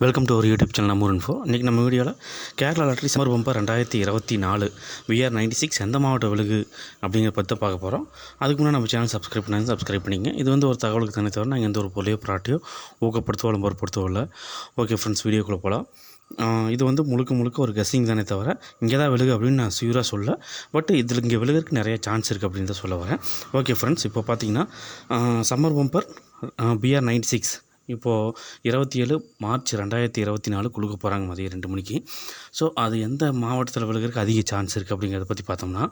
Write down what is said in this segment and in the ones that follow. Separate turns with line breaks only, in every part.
Welcome to ஒரு YouTube channel நம்ம info இன்றைக்கி நம்ம வீடியோவில் கேரளா லாட்ரி சம்மர் பம்பர் ரெண்டாயிரத்தி இருபத்தி நாலு விஆர் நைன்டி சிக்ஸ் எந்த மாவட்ட விழுகு அப்படிங்கிற பற்றி பார்க்க போகிறோம் அதுக்கு முன்னாடி நம்ம சேனல் சப்ஸ்கிரைப் பண்ணி சப்ஸ்கிரைப் பண்ணிங்க இது வந்து ஒரு தகவலுக்கு தானே தவிர நாங்கள் எந்த ஒரு பொருளையோ ப்ராட்டியோ ஊக்கப்படுத்தவோ இல்லை இல்லை. ஓகே ஃப்ரெண்ட்ஸ் வீடியோக்குள்ளே போகலாம் இது வந்து முழுக்க முழுக்க ஒரு கெஸ்ஸிங் தானே தவிர இங்கே தான் விழுகு அப்படின்னு நான் சியூராக சொல்ல. பட் இதில் இங்கே விழுகிறதுக்கு நிறைய சான்ஸ் இருக்குது அப்படின்னு தான் சொல்ல வரேன். ஓகே ஃப்ரெண்ட்ஸ் இப்போ பார்த்தீங்கன்னா summer bumper BR ninety six இப்போது இருபத்தி ஏழு மார்ச் ரெண்டாயிரத்தி இருபத்தி நாலு கொடுக்க போகிறாங்க மதியம் ரெண்டு மணிக்கு. ஸோ அது எந்த மாவட்டத்தில் விழுகிறதுக்கு அதிக சான்ஸ் இருக்குது அப்படிங்கிறத பற்றி பார்த்தோம்னா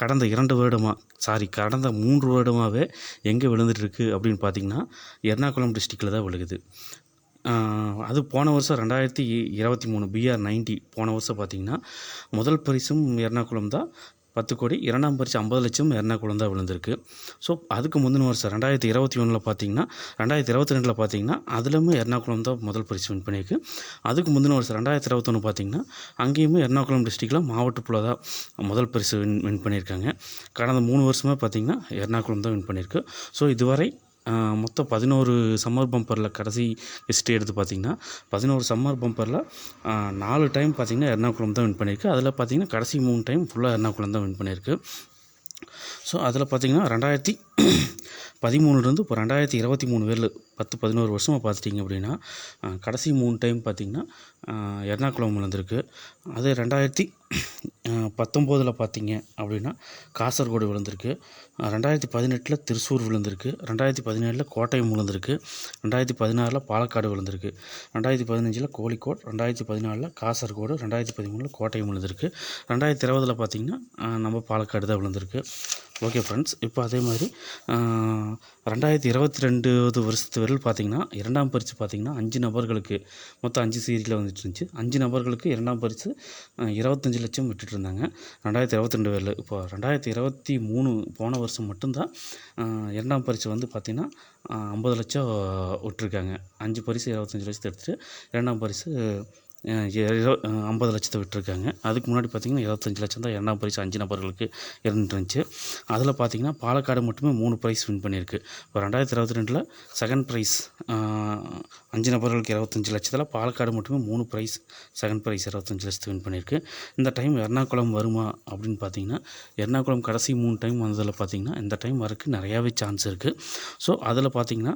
கடந்த இரண்டு வருடமாக சாரி கடந்த மூன்று வருடமாகவே எங்கே விழுந்துட்டு இருக்குது அப்படின்னு பார்த்தீங்கன்னா எர்ணாகுளம் டிஸ்ட்ரிக்டில் தான் விழுகுது. அது போன வருஷம் ரெண்டாயிரத்தி இருபத்தி மூணு பிஆர் நைன்டி போன வருஷம் பார்த்தீங்கன்னா முதல் பரிசும் எர்ணாகுளம் தான் பத்து கோடி இரண்டாம் பரிசு ஐம்பது லட்சம் எர்ணாகுளம் தான் விழுந்திருக்கு. ஸோ அதுக்கு முந்தின வருஷம் ரெண்டாயிரத்தி இருபத்தி ஒன்றில் பார்த்தீங்கன்னா ரெண்டாயிரத்தி இருபத்தி ரெண்டில் பார்த்தீங்கன்னா அதுலேயுமே எர்ணாகுளம் தான் முதல் பரிசு வின் பண்ணியிருக்கு அதுக்கு முந்தின வருஷம் ரெண்டாயிரத்தி இருபத்தொன்று பார்த்தீங்கன்னா அங்கேயுமே எர்ணாகுளம் டிஸ்ட்ரிக்டில் மாவட்டப்புல தான் முதல் பரிசு வின் வின் பண்ணியிருக்காங்க. கடந்த மூணு வருஷமாக பார்த்தீங்கன்னா எர்ணாகுளம் தான் வின் பண்ணியிருக்கு. ஸோ இதுவரை மொத்தம் பதினோரு சம்மர் பம்பரில் கடைசி ஹிஸ்ட்ரி எடுத்து பார்த்தீங்கன்னா பதினோரு சம்மர் பம்பரில் நாலு டைம் பார்த்தீங்கன்னா எர்ணாகுளம் தான் வின் பண்ணியிருக்கு அதில் பார்த்தீங்கன்னா கடைசி மூணு டைம் ஃபுல்லாக எர்ணாகுளம் தான் வின் பண்ணியிருக்கு ஸோ அதில் பார்த்தீங்கன்னா ரெண்டாயிரத்தி பதிமூணுலேருந்து இப்போ ரெண்டாயிரத்தி இருபத்தி மூணு பேரில் பத்து பதினோரு வருஷமாக பார்த்துட்டிங்க அப்படின்னா கடைசி மூணு டைம் பார்த்திங்கன்னா எர்ணாகுளம் விழுந்திருக்கு அதே ரெண்டாயிரத்தி பத்தொம்போதில் பார்த்தீங்க அப்படின்னா காசர்கோடு விழுந்திருக்கு ரெண்டாயிரத்தி பதினெட்டில் திருச்சூர் விழுந்திருக்கு ரெண்டாயிரத்தி பதினேழில் கோட்டயம் விழுந்திருக்கு ரெண்டாயிரத்தி பதினாறில் பாலக்காடு விழுந்திருக்கு ரெண்டாயிரத்தி பதினஞ்சில் கோழிக்கோட். ரெண்டாயிரத்தி பதினாலில் காசர்கோடு. ரெண்டாயிரத்தி பதிமூணில் கோட்டயம் விழுந்திருக்கு ரெண்டாயிரத்தி இருபதில் பார்த்திங்கன்னா நம்ம பாலக்காடு தான் விழுந்திருக்கு ஓகே ஃப்ரெண்ட்ஸ் இப்போ அதே மாதிரி ரெண்டாயிரத்தி இருபத்தி ரெண்டாவது வருஷத்து வரையில் பார்த்தீங்கன்னா இரண்டாம் பரிசு பார்த்தீங்கன்னா அஞ்சு நபர்களுக்கு மொத்தம் அஞ்சு சீரியலில் வந்துட்டு இருந்துச்சு. அஞ்சு நபர்களுக்கு இரண்டாம் பரிசு இருபத்தஞ்சி இருபத்தஞ்சு லட்சம் விட்டுட்டு இருந்தாங்க. ரெண்டாயிரத்தி இருபத்தி ரெண்டு வரையில் இப்போ ரெண்டாயிரத்தி இருபத்தி மூணு போன வருஷம் மட்டும்தான் இரண்டாம் பரிசு வந்து பார்த்திங்கன்னா ஐம்பது லட்சம் விட்டுருக்காங்க. அஞ்சு பரிசு இருபத்தஞ்சி லட்சத்தை எடுத்துகிட்டு இரண்டாம் பரிசு ஐம்பது லட்சத்தை விட்டுருக்காங்க. அதுக்கு முன்னாடி பார்த்தீங்கன்னா இருபத்தஞ்சி லட்சம் தான் இரண்டாம் பரிசு அஞ்சு நபர்களுக்கு இருந்துருந்துச்சு. இருந்துச்சு அதில் பார்த்தீங்கன்னா பாலக்காடு மட்டுமே மூணு ப்ரைஸ் வின் பண்ணியிருக்கு. இப்போ ரெண்டாயிரத்தி இருபத்தி ரெண்டில் செகண்ட் ப்ரைஸ் அஞ்சு நபர்களுக்கு இருபத்தஞ்சி லட்சத்தில் பாலக்காடு மட்டுமே மூணு ப்ரைஸ் செகண்ட் ப்ரைஸ் இருபத்தஞ்சி லட்சத்தை வின் பண்ணியிருக்கு. இந்த டைம் எர்ணாகுளம் வருமா அப்படின்னு பார்த்தீங்கன்னா எர்ணாகுளம் கடைசி மூணு டைம் வந்ததில் பார்த்தீங்கன்னா இந்த டைம் வரக்கு நிறையாவே சான்ஸ் இருக்குது ஸோ அதில் பார்த்தீங்கன்னா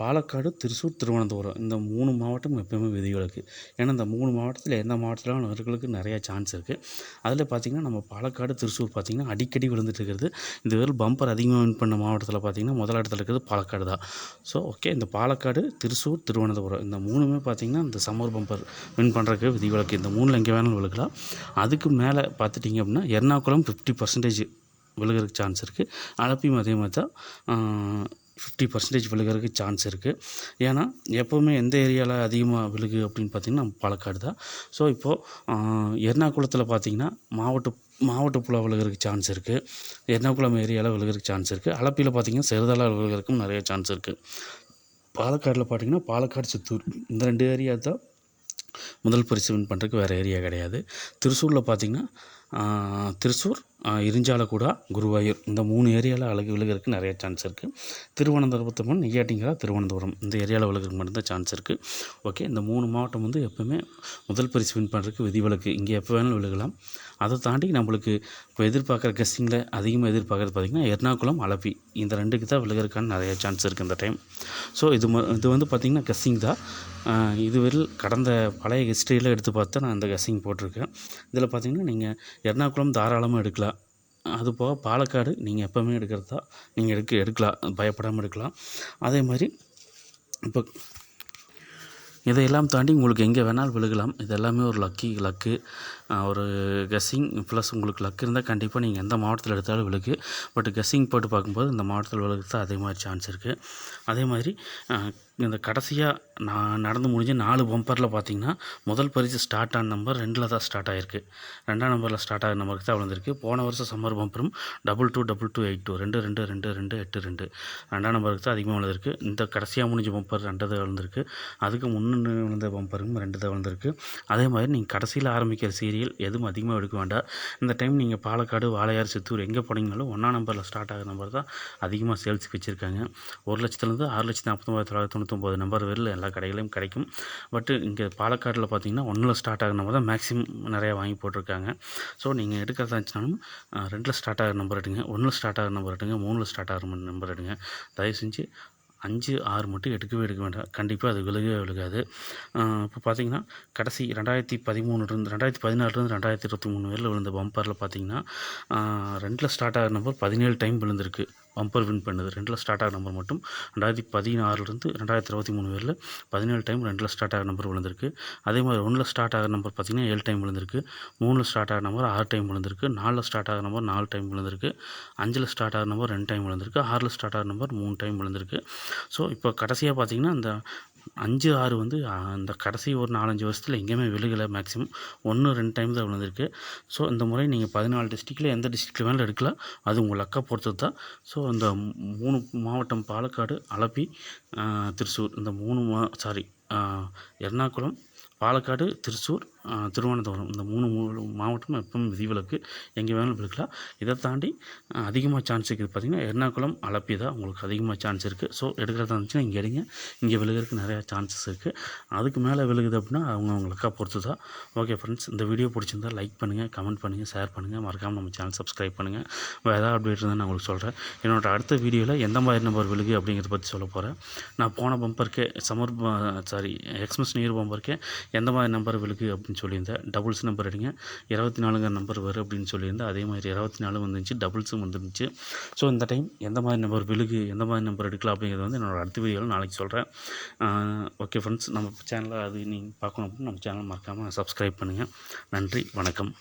பாலக்காடு திருச்சூர் திருவனந்தபுரம் இந்த மூணு மாவட்டம் எப்பயுமே விதிவிலக்கு. ஏன்னா இந்த மூணு மாவட்டத்தில் எந்த மாவட்டத்திலும் அவர்களுக்கு நிறையா சான்ஸ் இருக்குது அதில் பார்த்திங்கன்னா நம்ம பாலக்காடு திருச்சூர் பார்த்திங்கன்னா அடிக்கடி விழுந்துட்டு இருக்கிறது. இந்த வேறு பம்பர் அதிகமாக வின் பண்ண மாவட்டத்தில் பார்த்திங்கன்னா முதல் இடத்துல இருக்கிறது பாலக்காடு தான். ஸோ ஓகே இந்த பாலக்காடு திருச்சூர் திருவனந்தபுரம் இந்த மூணுமே பார்த்திங்கன்னா இந்த சம்மர் பம்பர் வின் பண்ணுறதுக்கு விதிவிலக்கு. இந்த மூணில் எங்கே வேணாலும் விழுக்கலாம். அதுக்கு மேலே பார்த்துட்டிங்க அப்படின்னா எர்ணாகுளம் ஃபிஃப்டி பர்சன்டேஜ் விழுகிறதுக்கு சான்ஸ் இருக்குது அலப்பியும் அதே மாதிரி தான் ஃபிஃப்டி பர்சன்டேஜ் விழுகிறதுக்கு சான்ஸ் இருக்குது ஏன்னா எப்போவுமே எந்த ஏரியாவில் அதிகமாக விழுகு அப்படின்னு பார்த்திங்கன்னா நம்ம பாலக்காடு தான். ஸோ இப்போது எர்ணாகுளத்தில் பார்த்திங்கன்னா மாவட்ட மாவட்ட புலா விழுகிறதுக்கு சான்ஸ் இருக்குது எர்ணாகுளம் ஏரியாவில் விழுகிறதுக்கு சான்ஸ் இருக்குது அலப்பியில் பார்த்திங்கன்னா செருதலா விழுகிறதுக்கும் நிறைய சான்ஸ் இருக்குது பாலக்காடில் பார்த்திங்கன்னா பாலக்காடு சித்தூர். இந்த ரெண்டு ஏரியா தான் முதல் பரிசு வின் பண்ணுறதுக்கு வேறு ஏரியா கிடையாது. திருச்சூரில் பார்த்திங்கன்னா திருச்சூர் ஆஹ், குருவாயூர். இந்த மூணு ஏரியாவில் அழகு விழுகிறதுக்கு நிறைய சான்ஸ் இருக்குது திருவனந்தபுரம் நெய்யாட்டிங்கரா திருவனந்தபுரம். இந்த ஏரியாவில் விழுகிறதுக்கு மட்டும்தான் சான்ஸ் இருக்குது ஓகே இந்த மூணு மாவட்டம் வந்து எப்போவுமே முதல் பரிசு வின் பண்ணுறதுக்கு விதிவிலக்கு. இங்கே எப்போ வேணாலும் விழுகலாம். அதை தாண்டி நம்மளுக்கு இப்போ எதிர்பார்க்குற கெஸ்டிங்கில் அதிகமாக எதிர்பார்க்குறது பார்த்திங்கன்னா எர்ணாகுளம் அலப்பி. இந்த ரெண்டுக்கு தான் விழுகிறதுக்கான நிறைய சான்ஸ் இருக்குது இந்த டைம் ஸோ இது ம இது வந்து பார்த்திங்கன்னா கெஸ்டிங் தான். இதுவரையில் கடந்த பழைய ஹிஸ்ட்ரியில் எடுத்து பார்த்தா நான் இந்த கெஸ்டிங் போட்டிருக்கேன். இதில் பார்த்திங்கன்னா நீங்கள் எர்ணாகுளம் தாராளமாக எடுக்கலாம். அது போக பாலக்காடு நீங்கள் எப்போவுமே எடுக்கிறதா நீங்கள் எடுக்க எடுக்கலாம். பயப்படாமல் எடுக்கலாம். அதே மாதிரி இப்போ இதையெல்லாம் தாண்டி உங்களுக்கு எங்கே வேணாலும் விழுகலாம். இது எல்லாமே ஒரு லக்கி லக்கு ஒரு கெஸ்ஸிங் ப்ளஸ் உங்களுக்கு லக் இருந்தால் கண்டிப்பாக நீங்கள் எந்த மாவட்டத்தில் எடுத்தாலும் விழுகு. பட் கெஸ்ஸிங் போட்டு பார்க்கும்போது இந்த மாவட்டத்தில் விழுகிறது தான் அதே மாதிரி சான்ஸ் இருக்குது அதே மாதிரி இந்த கடைசியாக நான் நடந்து முடிஞ்ச நாலு பம்பரில் பார்த்தீங்கன்னா முதல் பரிசு ஸ்டார்ட் ஆன நம்பர் ரெண்டில் தான் ஸ்டார்ட் ஆகிருக்கு ரெண்டாம் நம்பரில் ஸ்டார்ட் ஆகிற நம்பருக்கு தான் விழுந்திருக்கு. போன வருஷம் summer பம்பரும் double two double two eight two ரெண்டு ரெண்டு ரெண்டு ரெண்டு எட்டு ரெண்டு. ரெண்டாம் நம்பருக்கு தான் அதிகமாக விழுந்திருக்கு. இந்த கடைசியாக முடிஞ்ச பம்பர் ரெண்டு தான் விழுந்திருக்கு. அதுக்கு முன்னு விழுந்த பம்பரும் ரெண்டு தான் விழுந்திருக்கு. அதே மாதிரி நீங்கள் கடைசியில் ஆரம்பிக்கிற சீரியல் எதுவும் அதிகமாக எடுக்க வேண்டாம். இந்த டைம் நீங்கள் பாலக்காடு வாழையார் சித்தூர் எங்கே போனீங்கனாலும் ஒன்றாம் நம்பரில் ஸ்டார்ட் ஆகிற நம்பர் தான் அதிகமாக சேல்ஸுக்கு வச்சுருக்காங்க. ஒரு லட்சத்துலேருந்து ஆறு லட்சத்தி நாற்பத்தொம்பது தொள்ளாயிரத்தி தொண்ணூற்றி நம்பர் வரையில் எல்லா கடைகளையும் கிடைக்கும். பட்டு இங்கே பாலக்காட்டில் பார்த்தீங்கன்னா ஒன்றில் ஸ்டார்ட் ஆகிற நம்பர் தான் மேக்ஸிமம் நிறையா வாங்கி போட்டிருக்காங்க. ஸோ நீங்கள் எடுக்கிறதா இருந்துச்சுனாலும் ரெண்டில் ஸ்டார்ட் ஆகிற நம்பர் எடுங்க. ஒன்றில் ஸ்டார்ட் ஆகிற நம்பர் எடுங்க. மூணில் ஸ்டார்ட் ஆகிற நம்பர் எடுங்க. தயவு செஞ்சு அஞ்சு ஆறு மட்டும் எடுக்கவே எடுக்க வேண்டாம். கண்டிப்பாக அது விழுகவே விழுகாது. இப்போ பார்த்தீங்கன்னா கடைசி ரெண்டாயிரத்தி பதிமூணுலேருந்து ரெண்டாயிரத்தி பதினாறுலேருந்து ரெண்டாயிரத்தி இருபத்தி மூணு வரையில் விழுந்த பம்பரில் பார்த்தீங்கன்னா ரெண்டில் ஸ்டார்ட் ஆகிற நம்பர் பதினேழு டைம் விழுந்திருக்கு. பம்பர் வின் பண்ணுது. ரெண்டில் ஸ்டார்ட் ஆகிற நம்பர் மட்டும் ரெண்டாயிரத்தி பதினாறுலேருந்து ரெண்டாயிரத்தி இருபத்தி மூணு வரையில் பதினேழு டைம் ரெண்டில் ஸ்டார்ட் ஆகிற நம்பர் விழுந்திருக்கு. அதே மாதிரி ஒன்றில் ஸ்டார்ட் ஆகிற நம்பர் பார்த்திங்கன்னா ஏழு டைம் விழுந்திருக்கு. மூணில் ஸ்டார்ட் ஆகிற நம்பர் ஆறு டைம் விழுந்திருக்கு. நாலில் ஸ்டார்ட் ஆகிற நம்பர் நாலு டைம் விழுந்திருக்கு. அஞ்சில் ஸ்டார்ட் ஆகிற நம்பர் ரெண்டு டைம் விழுந்திருக்கு. ஆறில் ஸ்டார்ட் ஆகிற நம்பர் மூணு டைம் விழுந்திருக்கு. ஸோ இப்போ கடைசியாக பார்த்தீங்கன்னா அந்த அஞ்சு ஆறு வந்து அந்த கடைசி ஒரு நாலஞ்சு வருஷத்தில் எங்கேயுமே விழுகலை மேக்ஸிமம் ஒன்று ரெண்டு டைம் தான் விழுந்திருக்கு. ஸோ இந்த முறை நீங்கள் பதினாலு டிஸ்ட்ரிக்டில் எந்த டிஸ்ட்ரிக்டில் வேணாலும் எடுக்கலாம். அது உங்கள் லக்கை பொறுத்தது தான். ஸோ அந்த மூணு மாவட்டம் பாலக்காடு அலப்பி திருச்சூர் இந்த மூணு மா சாரி எர்ணாகுளம் பாலக்காடு திருச்சூர் திருவனந்தபுரம். இந்த மூணு மூணு மாவட்டமும் எப்பவும் விதிவிலக்கு எங்கே வேணாலும் விழுக்கலாம். இதை தாண்டி அதிகமாக சான்ஸ் இருக்குது பார்த்திங்கன்னா எர்ணாகுளம் அலப்பி தான் உங்களுக்கு அதிகமாக சான்ஸ் இருக்குது. ஸோ எடுக்கிறதா இருந்துச்சுன்னா இங்கே எடுங்க இங்கே விழுகிறதுக்கு நிறையா சான்சஸ் இருக்குது. அதுக்கு மேலே விழுகுது அப்படின்னா அவங்க அவங்களுக்கா பொறுத்து தான். ஓகே ஃப்ரெண்ட்ஸ் இந்த வீடியோ பிடிச்சிருந்தா லைக் பண்ணுங்கள் கமெண்ட் பண்ணுங்கள் ஷேர் பண்ணுங்கள் மறக்காமல் நம்ம சேனல் சப்ஸ்கிரைப் பண்ணுங்கள் வேறு ஏதாவது அப்டேட் இருந்தால் நான் உங்களுக்கு சொல்கிறேன் என்னோட அடுத்த வீடியோவில் எந்த மாதிரி நம்பர் விழுகு அப்படிங்கிறத பற்றி சொல்ல போகிறேன் நான் போன பம்பருக்கே summer sorry Xmas New Year பம்பருக்கே எந்த மாதிரி நம்பர் விழுக்கு அப்படின்னு சொல்லியிருந்தேன் டபுள்ஸ் நம்பர் எடுங்க இருபத்தி நாலுங்கிற நம்பர் வரும் அப்படின்னு சொல்லியிருந்தேன் அதே மாதிரி இருபத்தி நாலு வந்துருந்துச்சு டபுள்ஸும் வந்துருந்துச்சு. ஸோ இந்த டைம் எந்த மாதிரி நம்பர் விழுகு எந்த மாதிரி நம்பர் எடுக்கலாம் அப்படிங்கிறது வந்து என்னோட அடுத்த வீடியோவில் நாளைக்கு சொல்கிறேன் ஓகே ஃப்ரெண்ட்ஸ் நம்ம சேனலில் அது நீங்கள் பார்க்கணும் அப்படின்னு நம்ம சேனல் மறக்காமல் சப்ஸ்கிரைப் பண்ணுங்கள் நன்றி வணக்கம்.